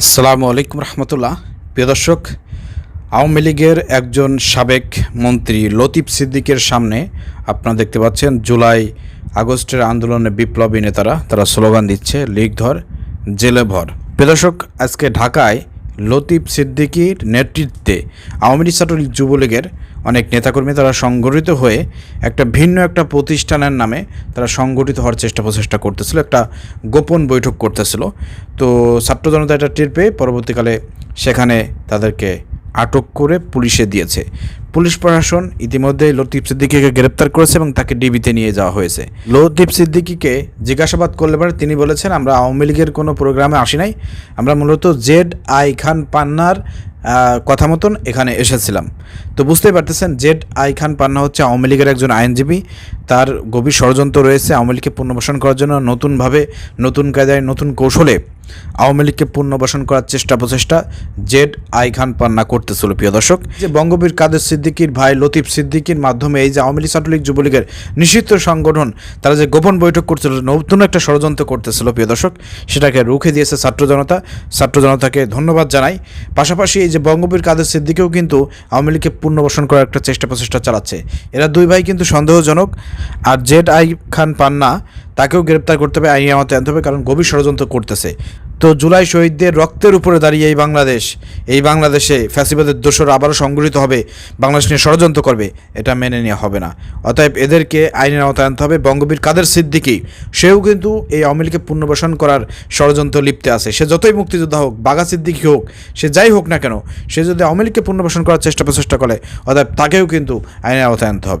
আসসালামু আলাইকুম রহমতুল্লাহ। প্রিয় দর্শক, আওয়ামী লীগের একজন সাবেক মন্ত্রী লতিফ সিদ্দিকের সামনে আপনারা দেখতে পাচ্ছেন, জুলাই আগস্টের আন্দোলনে বিপ্লবী নেতারা, তারা স্লোগান দিচ্ছে, লীগ ধর, জেলে ভর। প্রিয় দর্শক, আজকে ঢাকায় লতিফ সিদ্দিকীর নেতৃত্বে আওয়ামী লীগ ছাত্রলীগ যুবলীগের অনেক নেতাকর্মী তারা সংগঠিত হয়ে একটা ভিন্ন একটা প্রতিষ্ঠানের নামে তারা সংগঠিত হওয়ার চেষ্টা প্রচেষ্টা করতেছিল, একটা গোপন বৈঠক করতেছিল। তো ছাত্র জনতা এটা টের পেয়ে পরবর্তীকালে সেখানে তাদেরকে আটক করে পুলিশে দিয়েছে। পুলিশ প্রশাসন ইতিমধ্যে লতিফ সিদ্দিকিকে গ্রেপ্তার করেছে এবং তাকে ডিবিতে নিয়ে যাওয়া হয়েছে। লতিফ সিদ্দিকিকে জিজ্ঞাসাবাদ করলে পরে তিনি বলেছেন, আমরা আওয়ামী লীগের কোনো প্রোগ্রামে আসি নাই। আমরা মূলত জেড আই খান পান্নার কথা মতন এখানে এসেছিলাম। তো বুঝতেই পারতেছেন, জেড আই খান পান্না হচ্ছে আওয়ামী লীগের একজন আইনজীবী। তার গভীর ষড়যন্ত্র রয়েছে আওয়ামী লীগকে পুনর্বাসন করার জন্য। নতুনভাবে, নতুন কায়দায়, নতুন কৌশলে আওয়ামী লীগকে পুনর্বাসন করার চেষ্টা প্রচেষ্টা জেড আই খান পান্না করতেছিল, প্রিয় দর্শক। যে বঙ্গবীর কাদের সিদ্দিকীর ভাই লতিফ সিদ্দিকীর মাধ্যমে এই যে আওয়ামী লীগ ছাত্রলীগ যুবলীগের নিষিদ্ধ সংগঠন, তারা যে গোপন বৈঠক করছিল নতুন একটা ষড়যন্ত্র করতেছিল, প্রিয় দর্শক, সেটাকে রুখে দিয়েছে ছাত্র জনতা। ছাত্র জনতাকে ধন্যবাদ জানাই। পাশাপাশি এই যে বঙ্গবীর কাদের সিদ্দিকেও কিন্তু আওয়ামী লীগকে পুনর্বাসন করার একটা চেষ্টা প্রচেষ্টা চালাচ্ছে। এরা দুই ভাই কিন্তু সন্দেহজনক। আর জেড আই খান পান্না তাকেও গ্রেপ্তার করতে হবে, আইনি আমাতে আনতে হবে, কারণ গভীর ষড়যন্ত্র করতেছে। তো জুলাই শহীদদের রক্তের উপরে দাঁড়িয়ে এই বাংলাদেশ, এই বাংলাদেশে ফ্যাসিবাদের দোষর আবারও সংগঠিত হবে, বাংলাদেশ নিয়ে ষড়যন্ত্র করবে, এটা মেনে নেওয়া হবে না। অতএব এদেরকে আইনের আওতায় আনতে হবে, বঙ্গবীর কাদের সিদ্দিকী, সেও কিন্তু এই আওয়ামী পুনর্বাসন করার ষড়যন্ত্র লিপ্তে আছে। সে যতই মুক্তিযোদ্ধা হোক, বাঘা সিদ্দিকী হোক, সে যাই হোক না কেন, সে যদি আওয়ামী লীগকে পুনর্বাসন করার চেষ্টা প্রচেষ্টা করে, অতএব তাকেও কিন্তু আইনের আওতায় আনতে হবে।